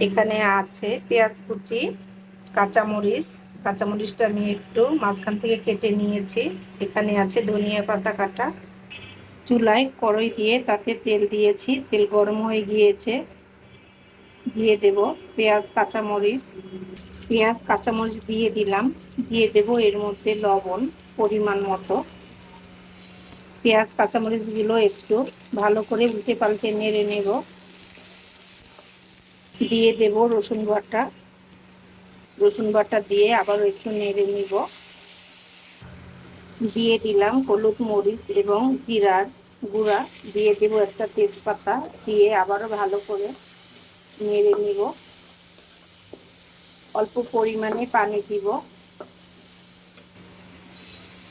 এখানে আছে পেঁয়াজ কুচি, কাঁচামরিচ। কাঁচামরিচটা আমি একটু মাঝখান থেকে কেটে নিয়েছি। এখানে আছে ধনিয়া পাতা কাটা। চুলায় কড়াই দিয়ে তাতে তেল দিয়েছি। তেল গরম হয়ে গিয়েছে। দিয়ে দেব পেঁয়াজ, কাঁচামরিচ। পেঁয়াজ, কাঁচামরিচ দিয়ে দিলাম। দিয়ে দেব এর মধ্যে লবণ পরিমাণ মতো। পেঁয়াজ, কাঁচামরিচগুলো একটু ভালো করে উল্টে পাল্টে নেড়ে নেব। দিয়ে দেব রসুন বাটা। রসুন বাটা দিয়ে আবার একটু নেড়ে নিব। দিয়ে দিলাম হলুদ মরিচ এবং জিরার গুঁড়া। দিয়ে দেব একটা তেজপাতা দিয়ে আবারও ভালো করে নেড়ে নিব। অল্প পরিমাণে পানি দিব।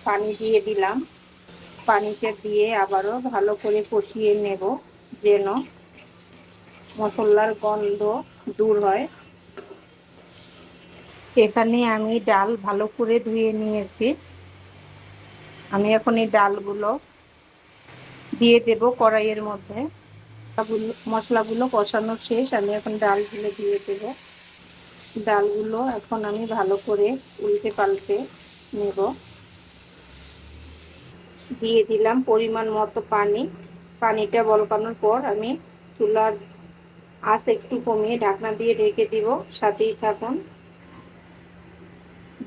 পানি দিয়ে দিলাম। পানিটা দিয়ে আবারও ভালো করে কষিয়ে নেব যেন মশলার গন্ধ দূর হয়। এখানে আমি ডাল ভালো করে ধুয়ে নিয়েছি। আমি এখন এই ডালগুলো দিয়ে দেব কড়াইয়ের মধ্যে। মশলাগুলো কষানো শেষ, আমি এখন ডাল ডালগুলো দিয়ে দেব। ডালগুলো এখন আমি ভালো করে উল্টে পাল্টে নেব। দিয়ে দিলাম পরিমাণ মতো পানি। পানিটা বলকানোর পর আমি চুলার আঁচ একটু কমিয়ে ঢাকনা দিয়ে ঢেকে দিব, সাথেই থাকুন।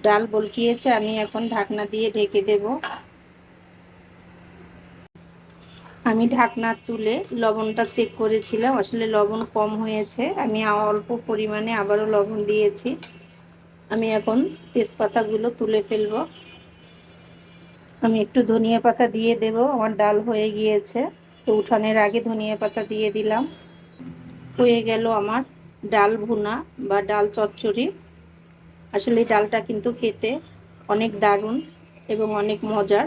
ডাল বলকিয়েছে, আমি এখন ঢাকনা দিয়ে ঢেকে দেব। আমি ঢাকনা তুলে লবণটা চেক করেছিলাম, আসলে লবণ কম হয়েছে। আমি অল্প পরিমাণে আবারও লবণ দিয়েছি। আমি এখন তেজপাতাগুলো তুলে ফেলব। আমি একটু ধনিয়া পাতা দিয়ে দেব, আমার ডাল হয়ে গিয়েছে। তো উঠানের আগে ধনিয়া পাতা দিয়ে দিলাম। হয়ে গেল আমার ডাল ভুনা বা ডাল চচ্চড়ি। আসলে ডালটা কিন্তু খেতে অনেক দারুণ এবং অনেক মজার।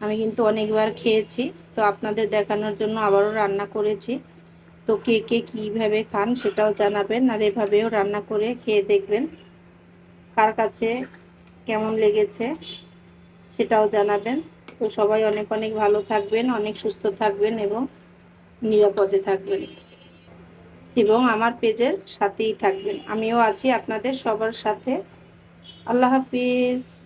আমি কিন্তু অনেকবার খেয়েছি, তো আপনাদের দেখানোর জন্য আবারও রান্না করেছি। তো কে কে কীভাবে খান সেটাও জানাবেন আর এভাবেও রান্না করে খেয়ে দেখবেন কার কাছে কেমন লেগেছে সেটাও জানাবেন। তো সবাই অনেক অনেক ভালো থাকবেন, অনেক সুস্থ থাকবেন এবং নিরাপদে থাকবেন। এবং আমার পেজের সাথেই থাকবেন। আমিও আছি আপনাদের সবার সাথে। আল্লাহ হাফিজ।